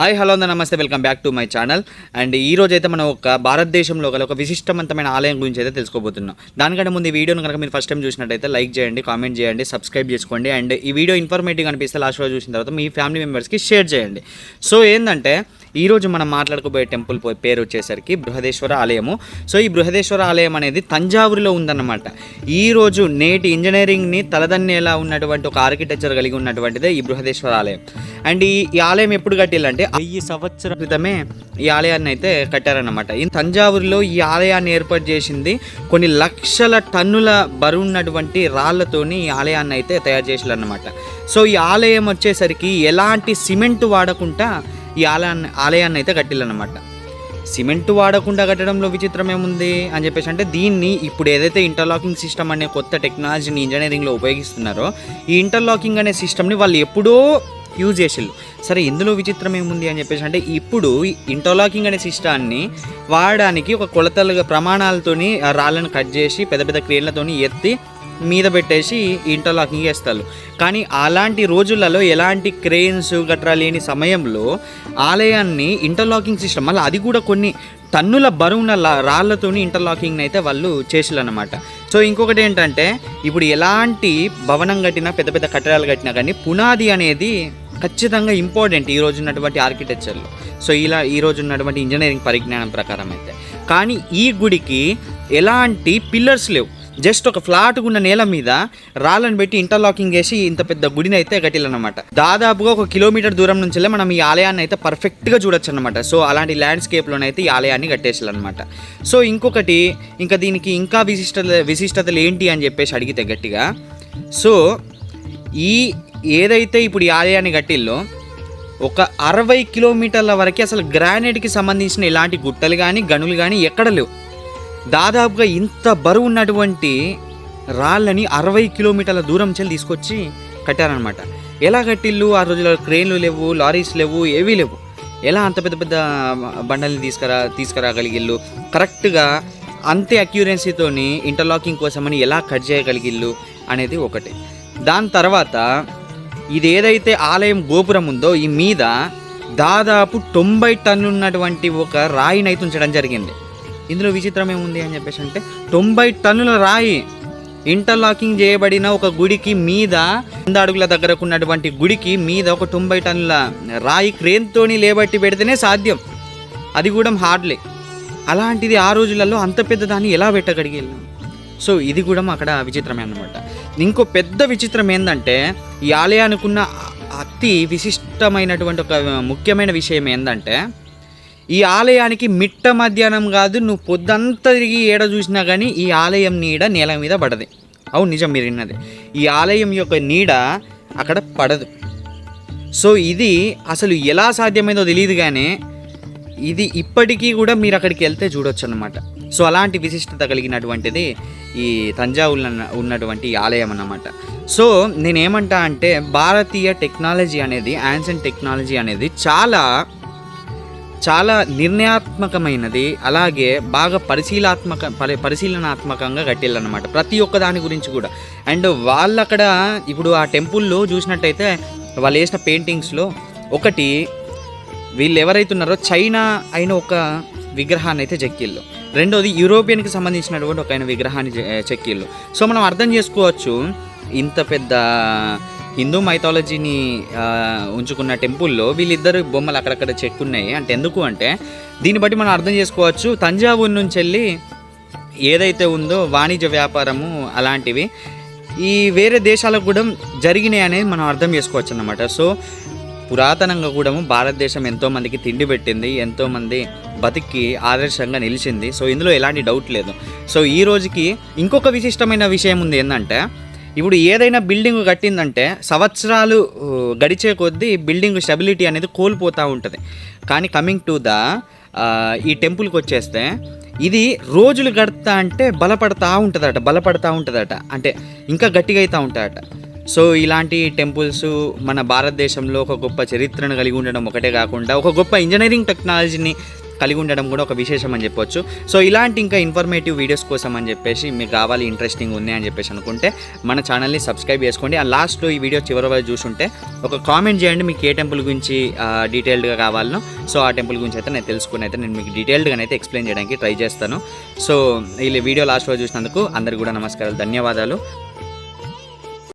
Hi hello అంద నమస్తే welcome back to my channel. And ఈ రోజు అయితే మనం ఒక భారతదేశంలో గల ఒక విశిష్టవంతమైన ఆలయం గురించి అయితే తెలుసుకోబోతున్నాం. దానికంటే ముందు ఈ వీడియోను కనుక మీరు ఫస్ట్ టైం చూసినట్టయితే లైక్ చేయండి కామెంట్ చేయండి సబ్స్క్రైబ్ చేసుకోండి. అండ్ ఈ వీడియో ఇన్ఫర్మేటివ్ అనిపిస్తే లాస్ట్ రోజు చూసిన తర్వాత మీ ఫ్యామిలీ మెంబర్స్కి షేర్ చేయండి. సో ఏంటంటే ఈ రోజు మనం మాట్లాడుకోబోయే టెంపుల్ పేరు వచ్చేసరికి బృహదేశ్వర ఆలయము. సో ఈ బృహదేశ్వర ఆలయం అనేది తంజావూరులో ఉందన్నమాట. ఈరోజు నేటి ఇంజనీరింగ్ని తలదన్నేలా ఉన్నటువంటి ఒక ఆర్కిటెక్చర్ కలిగి ఉన్నటువంటిదే ఈ బృహదేశ్వర ఆలయం. అండ్ ఈ ఈ ఆలయం ఎప్పుడు కట్టిల్లంటే వెయ్యి సంవత్సర క్రితమే ఈ ఆలయాన్ని అయితే కట్టారన్నమాట. ఈ తంజావూరులో ఈ ఆలయాన్ని ఏర్పాటు చేసింది కొన్ని లక్షల టన్నుల బరువు ఉన్నటువంటి రాళ్ళతోని ఈ ఆలయాన్ని అయితే తయారు చేసారన్నమాట సో ఈ ఆలయం వచ్చేసరికి ఎలాంటి సిమెంట్ వాడకుండా ఈ ఆలయాన్ని ఆలయాన్ని అయితే కట్టిల్లనమాట. సిమెంట్ వాడకుండా కట్టడంలో విచిత్రం ఏముంది అని చెప్పేసి అంటే దీన్ని ఇప్పుడు ఏదైతే ఇంటర్లాకింగ్ సిస్టమ్ అనే కొత్త టెక్నాలజీని ఇంజనీరింగ్లో ఉపయోగిస్తున్నారో ఈ ఇంటర్లాకింగ్ అనే సిస్టమ్ని వాళ్ళు ఎప్పుడో యూజ్ చేసిళ్ళు. సరే ఇందులో విచిత్రం ఏముంది అని చెప్పేసి అంటే ఇప్పుడు ఇంటర్లాకింగ్ అనే సిస్టాన్ని వాడడానికి ఒక కొలతలుగా ప్రమాణాలతోని ఆ రాళ్ళను కట్ చేసి పెద్ద పెద్ద క్రేన్లతోని ఎత్తి మీద పెట్టేసి ఇంటర్లాకింగ్ చేస్తారు. కానీ అలాంటి రోజులలో ఎలాంటి క్రెయిన్స్ గట్రా లేని సమయంలో ఆలయాన్ని ఇంటర్లాకింగ్ సిస్టమ్ మళ్ళీ అది కూడా కొన్ని టన్నుల బరువున లా- రాళ్ళతోని ఇంటర్లాకింగ్ అయితే వాళ్ళు చేసిల్లన్నమాట సో ఇంకొకటి ఏంటంటే ఇప్పుడు ఎలాంటి భవనం కట్టినా పెద్ద పెద్ద కట్టడాలు కట్టినా కానీ పునాది అనేది ఖచ్చితంగా ఇంపార్టెంట్ ఈ రోజు ఉన్నటువంటి ఆర్కిటెక్చర్లో సో ఇలా ఈ రోజు ఉన్నటువంటి ఇంజనీరింగ్ పరిజ్ఞానం ప్రకారం అయితే. కానీ ఈ గుడికి ఎలాంటి పిల్లర్స్ లేవు. జస్ట్ ఒక ఫ్లాట్ ఉన్న నేల మీద రాళ్ళని పెట్టి ఇంటర్లాకింగ్ చేసి ఇంత పెద్ద గుడిని అయితే కట్టిల్లనమాట దాదాపుగా ఒక కిలోమీటర్ దూరం నుంచి మనం ఈ ఆలయాన్ని అయితే పర్ఫెక్ట్గా చూడొచ్చు అనమాట సో అలాంటి ల్యాండ్స్కేప్లోనైతే ఈ ఆలయాన్ని కట్టేసాలన్నమాట సో ఇంకొకటి ఇంకా దీనికి ఇంకా విశిష్టత విశిష్టతలు ఏంటి అని చెప్పేసి అడిగితే గట్టిగా సో ఈ ఏదైతే ఇప్పుడు ఈ ఆలయాన్ని కట్టిల్లో ఒక అరవై కిలోమీటర్ల వరకు అసలు గ్రానైట్కి సంబంధించిన ఎలాంటి గుట్టలు కానీ గనులు కానీ ఎక్కడ లేవు. దాదాపుగా ఇంత బరువు ఉన్నటువంటి రాళ్ళని అరవై కిలోమీటర్ల దూరం చెల్లి తీసుకొచ్చి కట్టారనమాట ఎలా కట్టిల్లు ఆ రోజుల్లో క్రెయిన్లు లేవు లారీస్ లేవు ఏవీ లేవు. ఎలా అంత పెద్ద పెద్ద బండల్ని తీసుకురా తీసుకురాగలిగిల్లు కరెక్ట్గా అంతే అక్యూరెన్సీతోని ఇంటర్లాకింగ్ కోసమని ఎలా కట్ చేయగలిగిల్లు అనేది ఒకటి. దాని తర్వాత ఇది ఏదైతే ఆలయం గోపురం ఉందో ఈ మీద దాదాపు తొంభై టన్నులు ఉన్నటువంటి ఒక రాయిని అయితే ఉంచడం జరిగింది. ఇందులో విచిత్రం ఏముంది అని చెప్పేసి అంటే తొంభై టన్నుల రాయి ఇంటర్లాకింగ్ చేయబడిన ఒక గుడికి మీద వంద అడుగుల దగ్గరకు ఉన్నటువంటి గుడికి మీద ఒక తొంభై టన్నుల రాయి క్రేన్తోని లేబట్టి పెడితేనే సాధ్యం. అది కూడా హార్డ్లే. అలాంటిది ఆ రోజులలో అంత పెద్ద దాన్ని ఎలా పెట్టగలిగాను సో ఇది కూడా అక్కడ విచిత్రమే అన్నమాట. ఇంకో పెద్ద విచిత్రం ఏంటంటే ఈ ఆలయానికి ఉన్న అతి విశిష్టమైనటువంటి ఒక ముఖ్యమైన విషయం ఏంటంటే ఈ ఆలయానికి మిట్ట మధ్యాహ్నం కాదు నువ్వు పొద్దంతా తిరిగి ఏడ చూసినా కానీ ఈ ఆలయం నీడ నేల మీద పడదు. అవును నిజం మీరు విన్నది. ఈ ఆలయం యొక్క నీడ అక్కడ పడదు. సో ఇది అసలు ఎలా సాధ్యమైందో తెలియదు కానీ ఇది ఇప్పటికీ కూడా మీరు అక్కడికి వెళ్తే చూడొచ్చు అనమాట సో అలాంటి విశిష్టత కలిగినటువంటిది ఈ తంజావూరు ఉన్నటువంటి ఈ ఆలయం అన్నమాట. సో నేనేమంటా అంటే భారతీయ టెక్నాలజీ అనేది యాన్సెంట్ టెక్నాలజీ అనేది చాలా చాలా నిర్ణయాత్మకమైనది అలాగే బాగా పరిశీలాత్మక పరి పరిశీలనాత్మకంగా కట్టిల్లనమాట ప్రతి ఒక్క దాని గురించి కూడా. అండ్ వాళ్ళు అక్కడ ఇప్పుడు ఆ టెంపుల్లో చూసినట్టయితే వాళ్ళు వేసిన పెయింటింగ్స్లో ఒకటి వీళ్ళు ఎవరైతే ఉన్నారో చైనా అయిన ఒక విగ్రహాన్ని అయితే చెక్కిళ్ళు రెండోది యూరోపియన్కి సంబంధించినటువంటి ఒక ఆయన విగ్రహాన్ని చె- చెక్కిళ్ళు. సో మనం అర్థం చేసుకోవచ్చు ఇంత పెద్ద హిందూ మైథాలజీని ఉంచుకున్న టెంపుల్లో వీళ్ళిద్దరు బొమ్మలు అక్కడక్కడ చెక్కున్నాయి. అంటే ఎందుకు అంటే దీన్ని బట్టి మనం అర్థం చేసుకోవచ్చు తంజావూరు నుంచి వెళ్ళి ఏదైతే ఉందో వాణిజ్య వ్యాపారము అలాంటివి ఈ వేరే దేశాలకు కూడా జరిగినాయి అనేది మనం అర్థం చేసుకోవచ్చు అన్నమాట సో పురాతనంగా కూడా భారతదేశం ఎంతోమందికి తిండి పెట్టింది ఎంతోమంది బతికి ఆదర్శంగా నిలిచింది. సో ఇందులో ఎలాంటి డౌట్ లేదు. సో ఈ రోజుకి ఇంకొక విశిష్టమైన విషయం ఉంది ఏంటంటే ఇప్పుడు ఏదైనా బిల్డింగ్ కట్టిందంటే సంవత్సరాలు గడిచే కొద్దీ బిల్డింగ్ స్టెబిలిటీ అనేది కోల్పోతూ ఉంటుంది. కానీ కమింగ్ టు ద ఈ టెంపుల్కి వచ్చేస్తే ఇది రోజులు గడతా అంటే బలపడతా ఉంటుందట బలపడతా ఉంటుందట. అంటే ఇంకా గట్టిగా అవుతూ ఉంటాయట. సో ఇలాంటి టెంపుల్స్ మన భారతదేశంలో ఒక గొప్ప చరిత్రను కలిగి ఉండడం ఒకటే కాకుండా ఒక గొప్ప ఇంజనీరింగ్ టెక్నాలజీని కలిగి ఉండడం కూడా ఒక విశేషం అని చెప్పొచ్చు. సో ఇలాంటి ఇంకా ఇన్ఫర్మేటివ్ వీడియోస్ కోసం అని చెప్పేసి మీకు కావాలి ఇంట్రెస్టింగ్ ఉంది అని చెప్పేసి అనుకుంటే మన ఛానల్ని సబ్స్క్రైబ్ చేసుకోండి. ఆ లాస్ట్లో ఈ వీడియో చివరి వరకు చూసుంటే ఒక కామెంట్ చేయండి మీకు ఏ టెంపుల్ గురించి డీటెయిల్డ్గా కావాలనో. సో ఆ టెంపుల్ గురించి అయితే నేను తెలుసుకుని అయితే నేను మీకు డీటెయిల్డ్గా అయితే ఎక్స్ప్లెయిన్ చేయడానికి ట్రై చేస్తాను. సో ఈ వీడియో లాస్ట్ వరకు చూసినందుకు అందరికీ కూడా నమస్కారాలు ధన్యవాదాలు.